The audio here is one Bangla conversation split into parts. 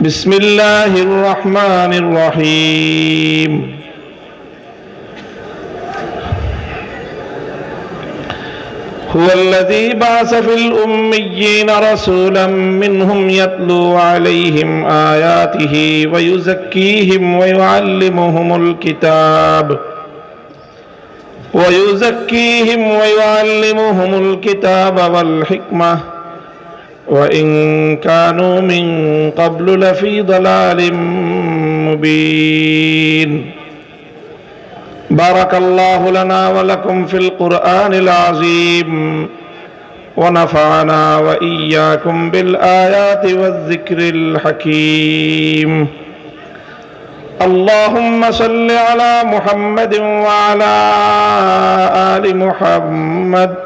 بسم الله الرحمن الرحيم هو الذي بعث في الأميين رسولا منهم يتلو عليهم آياته ويزكيهم ويعلمهم الكتاب ويزكيهم ويعلمهم الكتاب والحكمة وإن كانوا من قبل لفي ضلال مبين. بارك الله لنا ولكم في القرآن العظيم ونفعنا وإياكم بالآيات والذكر الحكيم. اللهم صل على محمد وعلى آل محمد.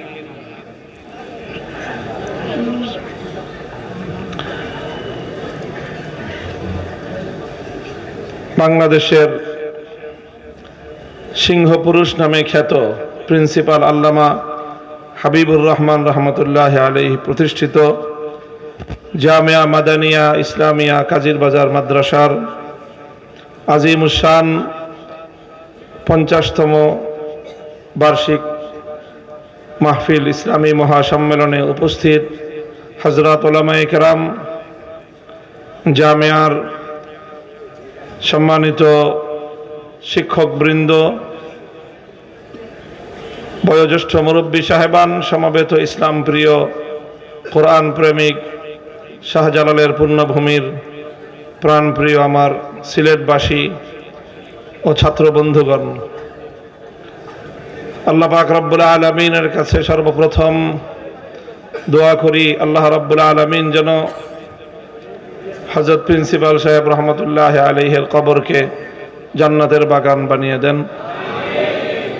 বাংলাদেশের সিংহপুরুষ নামে খ্যাত প্রিন্সিপাল আল্লামা হাবিবুর রহমান রহমতুল্লাহ আলহী প্রতিষ্ঠিত জামিয়া মাদানিয়া ইসলামিয়া কাজির বাজার মাদ্রাসার আজিমুসান পঞ্চাশতম বার্ষিক মাহফিল ইসলামী মহাসম্মেলনে উপস্থিত হজরত ওলামাই কেরাম জামিয়ার সম্মানিত শিক্ষকবৃন্দ, বয়োজ্যেষ্ঠ মুরব্বী সাহেবান, সমবেত ইসলাম প্রিয় কোরআন প্রেমিক শাহজালালের পূর্ণভূমির প্রাণপ্রিয় আমার সিলেটবাসী ও ছাত্র বন্ধুগণ, আল্লাহ পাক রব্বুল আলমিনের কাছে সর্বপ্রথম দোয়া করি, আল্লাহ রব্বুল আলমিন যেন হজরত প্রিন্সিপাল সাহেব রহমতুল্লাহ আলহের কবরকে জান্নাতের বাগান বানিয়ে দেন।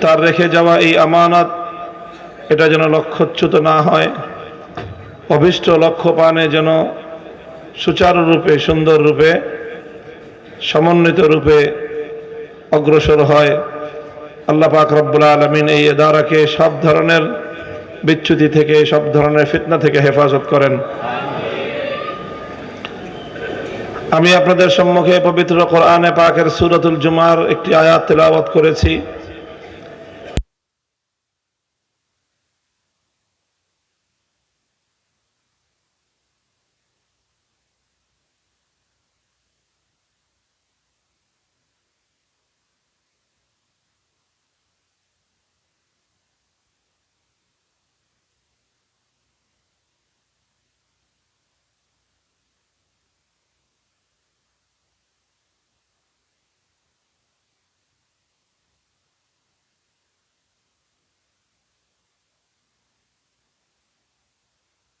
তার রেখে যাওয়া এই আমানত, এটা যেন লক্ষ্যচ্যুত না হয়, অভিষ্ট লক্ষ্য পানে যেন সুচারুরূপে সুন্দর রূপে, সমন্বিত রূপে অগ্রসর হয়। আল্লাহ পাক রব্বুল আলমিন এই এদারাকে সব ধরনের বিচ্যুতি থেকে, সব ধরনের ফিতনা থেকে হেফাজত করেন। আমি আপনাদের সম্মুখে পবিত্র কোরআনে পাকের সুরতুল জুমার একটি আয়াত তেলাওয়াত করেছি।